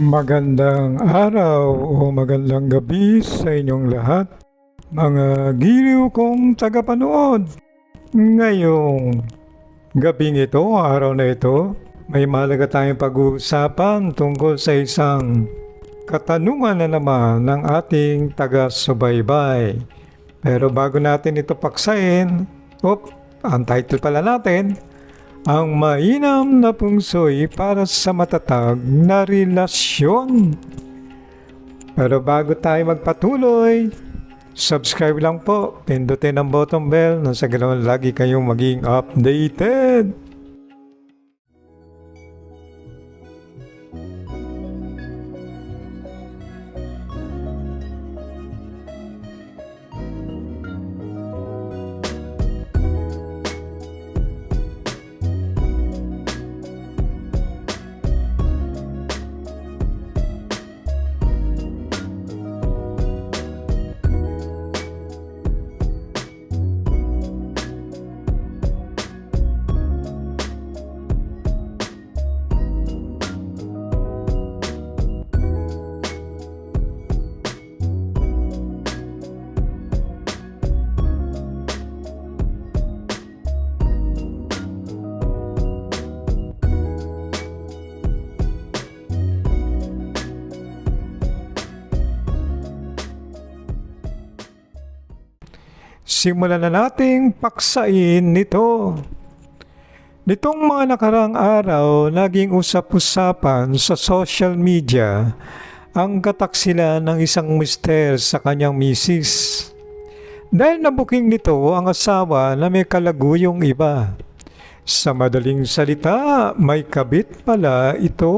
Magandang araw o magandang gabi sa inyong lahat, mga giliw kong tagapanood. Ngayong gabing ito, araw na ito, may malaga tayong pag-uusapan tungkol sa isang katanungan na naman ng ating taga-subaybay. Pero bago natin ito paksain, op, ang title pala natin, ang mainam na pungsoy para sa matatag na relasyon. Pero bago tayo magpatuloy, subscribe lang po, pindutin ang button bell na sa ganoon lagi kayong maging updated. Simulan na nating paksain nito. Nitong mga nakarang araw, naging usap-usapan sa social media ang kataksilan ng isang mister sa kanyang misis. Dahil nabuking nito ang asawa na may kalaguyong iba. Sa madaling salita, may kabit pala ito.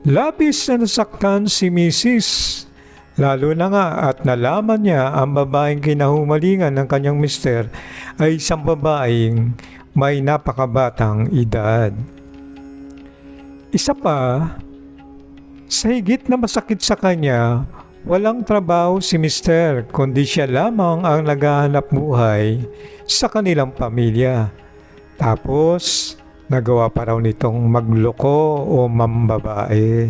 Labis na nasaktan si misis Lalo na nga at nalaman niya ang babaeng kinahumalingan ng kanyang mister ay isang babaeng may napakabatang edad. Isa pa, sa higit na masakit sa kanya, walang trabaho si mister kundi siya lamang ang naghahanap buhay sa kanilang pamilya. Tapos, nagawa pa raw nitong magloko o mambabae.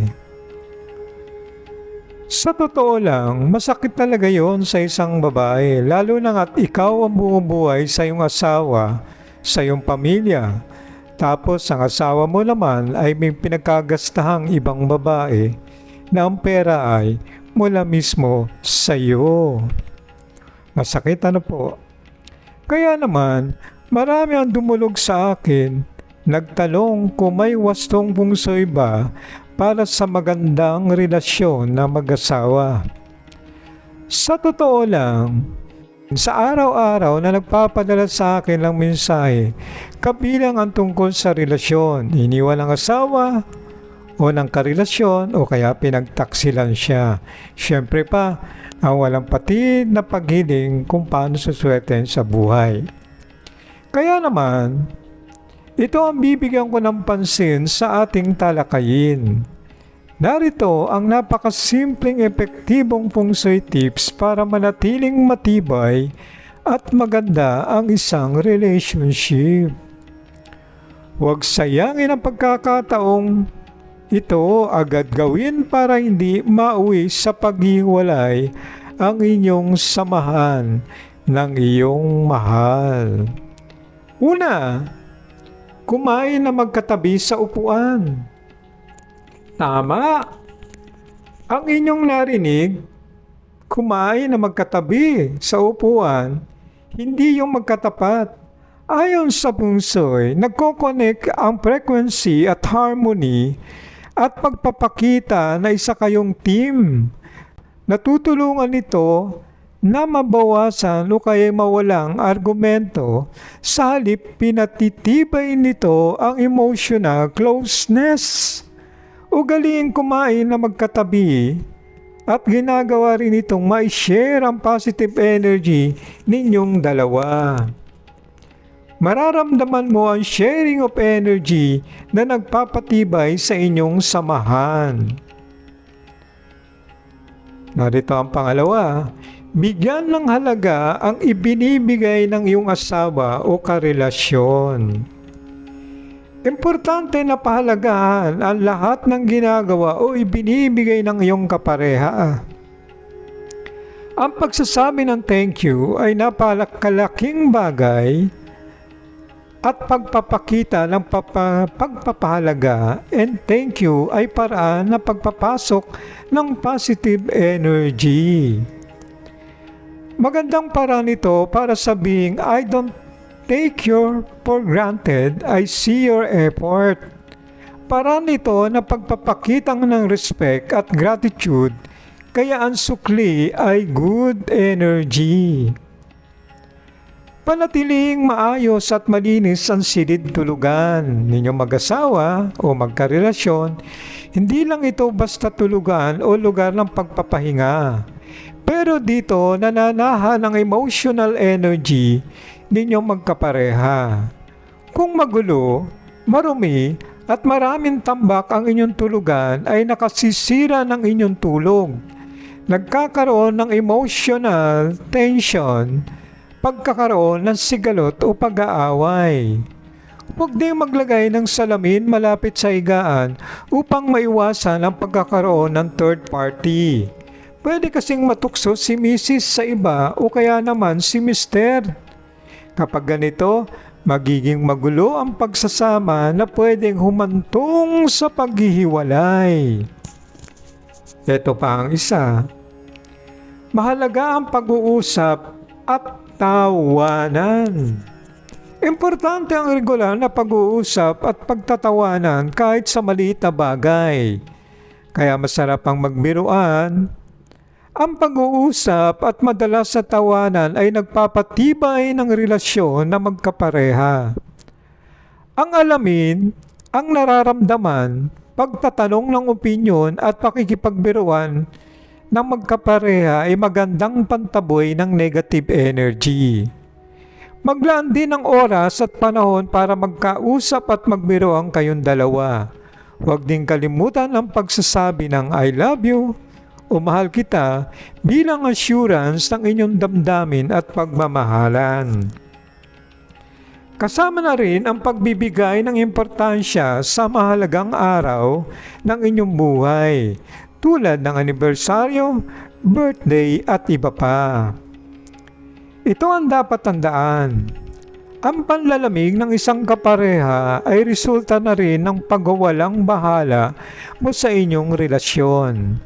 Sa totoo lang, masakit talaga yon sa isang babae, lalo na at ikaw ang bumubuhay sa iyong asawa, sa iyong pamilya. Tapos ang asawa mo naman ay may pinagkagastahang ibang babae na ang pera ay mula mismo sa iyo. Masakit ano po? Kaya naman, marami ang dumulog sa akin, nagtalong kung may wastong pungsoy ba para sa magandang relasyon na mag-asawa. Sa totoo lang, sa araw-araw na nagpapadala sa akin ng mensahe, kabilang ang tungkol sa relasyon, iniwan ng asawa o ng karelasyon o kaya pinagtaksilan siya. Siyempre pa, ang walang patid na paghiling kung paano suswerte sa buhay. Kaya naman, ito ang bibigyan ko ng pansin sa ating talakayin. Narito ang napakasimpleng epektibong feng tips para manatiling matibay at maganda ang isang relationship. Huwag sayangin ang pagkakataong ito agad gawin para hindi mauwi sa paghiwalay ang inyong samahan ng iyong mahal. Una, kumain na magkatabi sa upuan. Tama. Ang inyong narinig, kumain na magkatabi sa upuan, hindi yung magkatapat. Ayon sa punsoy, nagkoconnect ang frequency at harmony at pagpapakita na isa kayong team. Natutulungan nito na mabawasan o kaya mawalang argumento sa pinatitibay nito ang emotional closeness. Ugaliin kumain na magkatabi at ginagawa rin itong ma-share ang positive energy ninyong dalawa. Mararamdaman mo ang sharing of energy na nagpapatibay sa inyong samahan. Narito ang pangalawa, bigyan ng halaga ang ibinibigay ng iyong asawa o karelasyon. Importante na pahalagahan ang lahat ng ginagawa o ibinibigay ng iyong kapareha. Ang pagsasabi ng thank you ay napakalaking bagay at pagpapakita ng papa, pagpapahalaga and thank you ay paraan na pagpapasok ng positive energy. Magandang paraan ito para sabing I don't take your for granted, I see your effort. Paraan ito na pagpapakita ng respect at gratitude kaya ang sukli ay good energy. Panatiling maayos at malinis ang silid tulugan ninyong mag-asawa o magkarelasyon. Hindi lang ito basta tulugan o lugar ng pagpapahinga. Pero dito nananahan ang emotional energy ninyong magkapareha. Kung magulo, marumi at maraming tambak ang inyong tulugan ay nakasisira ng inyong tulog. Nagkakaroon ng emotional tension pagkakaroon ng sigalot o pag-aaway. Huwag din maglagay ng salamin malapit sa higaan upang maiwasan ang pagkakaroon ng third party. Pwede kasing matukso si Mrs. sa iba o kaya naman si Mr. Kapag ganito, magiging magulo ang pagsasama na pwedeng humantong sa paghihiwalay. Ito pa ang isa. Mahalaga ang pag-uusap at tawanan. Importante ang regular na pag-uusap at pagtatawanan kahit sa maliit na bagay. Kaya masarap ang magbiruan. Ang pag-uusap at madalas sa tawanan ay nagpapatibay ng relasyon na magkapareha. Ang alamin, ang nararamdaman, pagtatanong ng opinyon at pakikipagbiruan ng magkapareha ay magandang pantaboy ng negative energy. Maglaan din ng oras at panahon para magkausap at magbiro ang kayong dalawa. Huwag din kalimutan ang pagsasabi ng I love you o mahal kita bilang assurance ng inyong damdamin at pagmamahalan. Kasama na rin ang pagbibigay ng importansya sa mahalagang araw ng inyong buhay tulad ng anibersaryo, birthday at iba pa. Ito ang dapat tandaan. Ang panlalamig ng isang kapareha ay resulta na rin ng pagwawalang bahala mo sa inyong relasyon.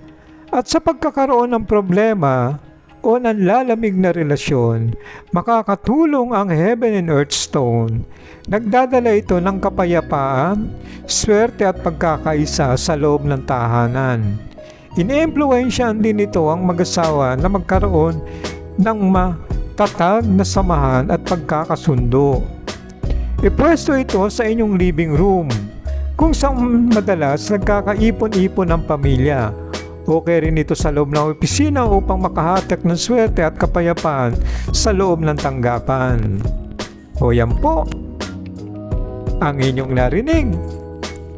At sa pagkakaroon ng problema o ng lalamig na relasyon, makakatulong ang Heaven and Earth Stone. Nagdadala ito ng kapayapaan, swerte at pagkakaisa sa loob ng tahanan. Iniimpluwensyahan din ito ang mag-asawa na magkaroon ng matatag na samahan at pagkakasundo. Ipwesto ito sa inyong living room kung saan madalas nagkakaipon-ipon ng pamilya. Okay rin ito sa loob ng opisina upang makahatak ng swerte at kapayapaan sa loob ng tanggapan. O yan po, ang inyong narinig.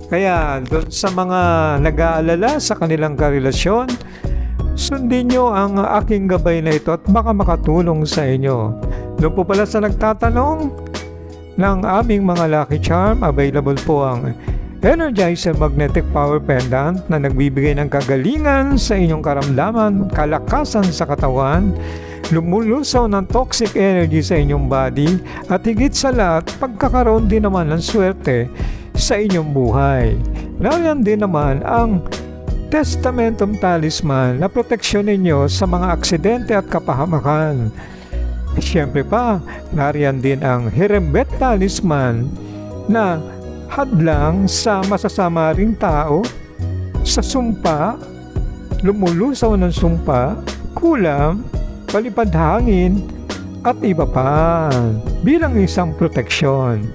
Kaya doon sa mga nag-aalala sa kanilang karelasyon, sundin nyo ang aking gabay na ito at baka makatulong sa inyo. Doon po pala sa nagtatanong ng aming mga Lucky Charm, available po ang Energizer Magnetic Power Pendant na nagbibigay ng kagalingan sa inyong karamdaman, kalakasan sa katawan, lumulusaw ng toxic energy sa inyong body at higit sa lahat, pagkakaroon din naman ng swerte sa inyong buhay. Nariyan din naman ang Testamentum Talisman na proteksyon ninyo sa mga aksidente at kapahamakan. Siyempre pa, nariyan din ang Herembet Talisman na hadlang sa masasama ring tao, sa sumpa, lumulusaw ng sumpa, kulam, palipad hangin, at iba pa bilang isang proteksyon.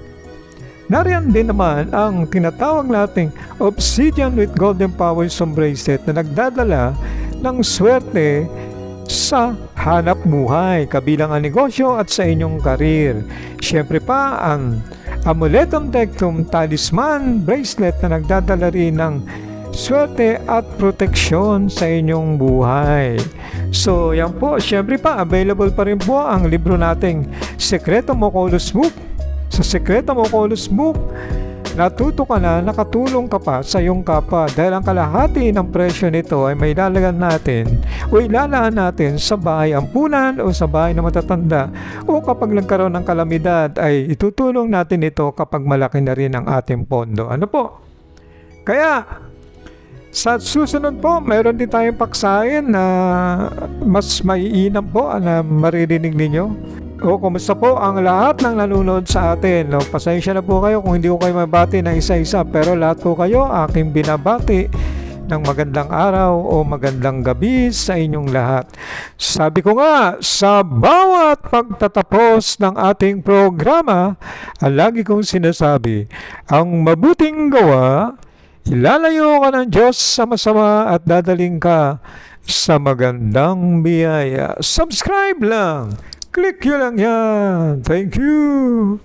Nariyan din naman ang tinatawag nating Obsidian with Golden Power Stone Bracelet na nagdadala ng swerte sa hanap buhay, kabilang ang negosyo at sa inyong karir. Siyempre pa ang Amuletum Tectum Talisman Bracelet na nagdadala rin ng swerte at proteksyon sa inyong buhay. So yan po, syempre pa, available pa rin po ang libro nating Sekreto Mokolus Book. Sa Sekreto Mokolus Book, natuto ka na, nakatulong ka pa sa iyong kapwa dahil ang kalahati ng presyo nito ay may lalagan natin o ilalaan natin sa bahay ampunan o sa bahay na matatanda o kapag nagkaroon ng kalamidad ay itutulong natin ito kapag malaki na rin ang ating pondo. Ano po? Kaya, sa susunod po, mayroon din tayong paksain na mas maiinam po na maririnig ninyo. O kumusta po ang lahat ng nanonood sa atin. No, pasensya na po kayo kung hindi ko kayo mabati ng isa-isa pero lahat po kayo aking binabati ng magandang araw o magandang gabi sa inyong lahat. Sabi ko nga, sa bawat pagtatapos ng ating programa, ang lagi kong sinasabi, ang mabuting gawa, ilalayo ka ng Diyos sa masama at dadaling ka sa magandang biyaya. Subscribe lang! Click nyo lang yan. Thank you.